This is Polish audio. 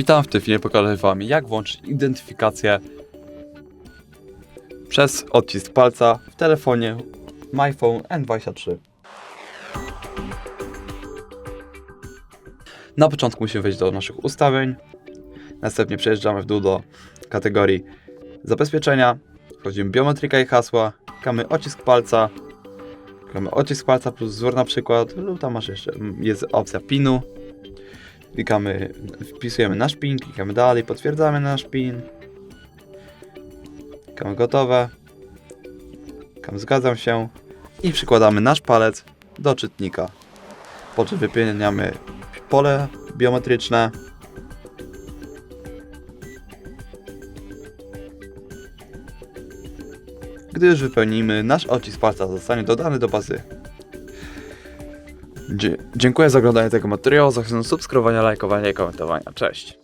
Witam w tym filmie, pokażę wam jak włączyć identyfikację przez odcisk palca w telefonie MyPhone N23. Na początku musimy wejść do naszych ustawień, następnie przejeżdżamy w dół do kategorii zabezpieczenia, wchodzimy biometryka i hasła, klikamy odcisk palca, klikamy odcisk palca plus wzór na przykład, lub tam masz jeszcze, jest opcja pinu, klikamy, wpisujemy nasz PIN, klikamy dalej, potwierdzamy nasz PIN. Klikamy gotowe. Klikamy zgadzam się i przykładamy nasz palec do czytnika. Po czym wypełniamy pole biometryczne. Gdy już wypełnimy, nasz odcisk palca zostanie dodany do bazy Dzie- dziękuję za oglądanie tego materiału. Zachęcam do subskrybowania, lajkowania i komentowania. Cześć.